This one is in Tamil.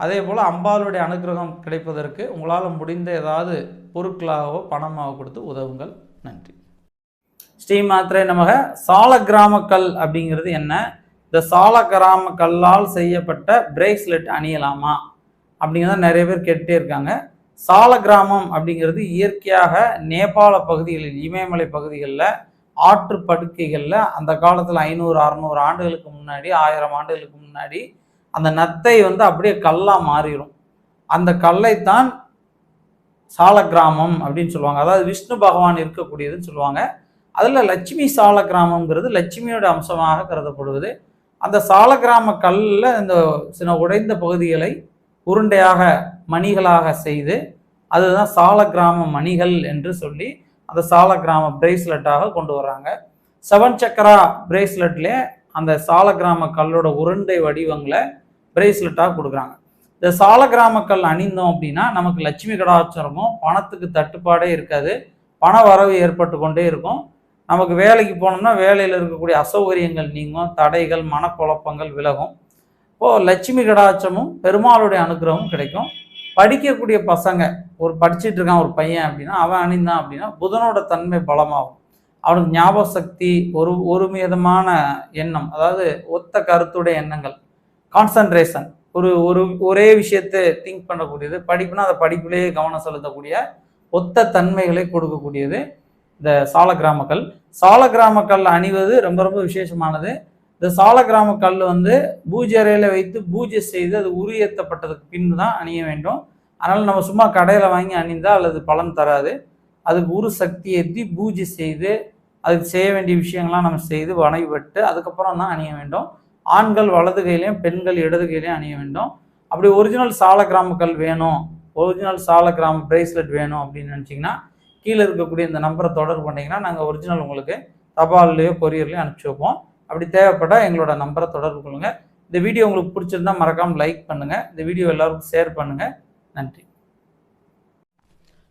அதே போல் அம்பாளுடைய அனுகிரகம் கிடைப்பதற்கு உங்களால் முடிந்த ஏதாவது பொருட்களாகவோ பணமாகவோ கொடுத்து உதவுங்கள். நன்றி. ஸ்ரீ மாத்திரை நமக. சால கிராமக்கல் அப்படிங்கிறது என்ன? இந்த சால கிராம கல்லால் செய்யப்பட்ட பிரேஸ்லெட் அணியலாமா? அப்படிங்கிறத நிறைய பேர் கேட்டுட்டே இருக்காங்க. சால கிராமம் அப்படிங்கிறது இயற்கையாக நேபாள பகுதிகளில் இமயமலை பகுதிகளில் ஆற்று படுக்கைகளில் அந்த காலத்தில் ஐநூறு அறநூறு ஆண்டுகளுக்கு முன்னாடி ஆயிரம் ஆண்டுகளுக்கு முன்னாடி அந்த நத்தை வந்து அப்படியே கல்லாக மாறிடும் அந்த கல்லைத்தான் சால கிராமம் அப்படின்னு சொல்லுவாங்க. அதாவது விஷ்ணு பகவான் இருக்கக்கூடியதுன்னு சொல்லுவாங்க. அதில் லட்சுமி சால கிராமங்கிறது லட்சுமியோட அம்சமாக கருதப்படுவது. அந்த சால கிராம கல்லில் இந்த சில உடைந்த பகுதிகளை உருண்டையாக மணிகளாக செய்து அதுதான் சால கிராம மணிகள் என்று சொல்லி அந்த சால கிராம பிரேஸ்லெட்டாக கொண்டு வர்றாங்க. செவன் சக்கரா பிரேஸ்லெட்லேயே அந்த சாலக்கிராம கல்லோட உருண்டை வடிவங்களை பிரேஸ்லெட்டாக கொடுக்குறாங்க. இந்த சாலக்கிராம கல் அணிந்தோம் அப்படின்னா நமக்கு லட்சுமி கடாச்சாரமும் இருக்கும் பணத்துக்கு தட்டுப்பாடே இருக்காது. பண வரவு ஏற்பட்டு கொண்டே இருக்கும். நமக்கு வேலைக்கு போனோம்னா வேலையில் இருக்கக்கூடிய அசௌகரியங்கள் நீங்கும் தடைகள் மனக்குழப்பங்கள் விலகும். இப்போது லட்சுமி கடாச்சமும் பெருமாளுடைய அனுகிரகமும் கிடைக்கும். படிக்கக்கூடிய பசங்க ஒரு படிச்சுட்டு இருக்கான் ஒரு பையன் அப்படின்னா அவன் அணிந்தான் அப்படின்னா புதனோட தன்மை பலமாகும். அவனுக்கு ஞாபக சக்தி ஒரு ஒரு விதமான எண்ணம் அதாவது ஒத்த கருத்துடைய எண்ணங்கள். கான்சன்ட்ரேஷன் ஒரு ஒரு ஒரே விஷயத்தை திங்க் பண்ணக்கூடியது படிப்புனா அதை படிப்பிலேயே கவனம் செலுத்தக்கூடிய ஒத்த தன்மைகளை கொடுக்கக்கூடியது இந்த சால கிராமக்கல் சால கிராமக்கல் அணிவது ரொம்ப ரொம்ப விசேஷமானது. இந்த சால கிராமக்கல் வந்து பூஜை அறையில் வைத்து பூஜை செய்து அது உரியேற்றப்பட்டதுக்கு பின்பு தான் அணிய வேண்டும். அதனால் நம்ம சும்மா கடையில் வாங்கி அணிந்தால் அல்லது பலன் தராது. அதுக்கு உரு சக்தி ஏற்றி பூஜை செய்து அதுக்கு செய்ய வேண்டிய விஷயங்கள்லாம் நம்ம செய்து வணங்கிவிட்டு அதுக்கப்புறம் தான் அணிய வேண்டும். ஆண்கள் வலது கையிலையும் பெண்கள் இடது கையிலையும் அணிய வேண்டும். அப்படி ஒரிஜினல் சால கிராமக்கள் வேணும். ஒரிஜினல் சால கிராம பிரேஸ்லெட் வேணும் அப்படின்னு நினச்சிங்கன்னா கீழே இருக்கக்கூடிய இந்த நம்பரை தொடர்பு பண்ணிங்கன்னா நாங்கள் ஒரிஜினல் உங்களுக்கு தபால்லையோ கொரியர்லையோ அனுப்பிச்சி வைப்போம். அப்படி தேவைப்பட்டால் எங்களோட நம்பரை தொடர்பு கொள்ளுங்கள் இந்த வீடியோ உங்களுக்கு பிடிச்சிருந்தா மறக்காமல் லைக் பண்ணுங்கள் இந்த வீடியோ எல்லாருக்கும் ஷேர் பண்ணுங்கள் நன்றி.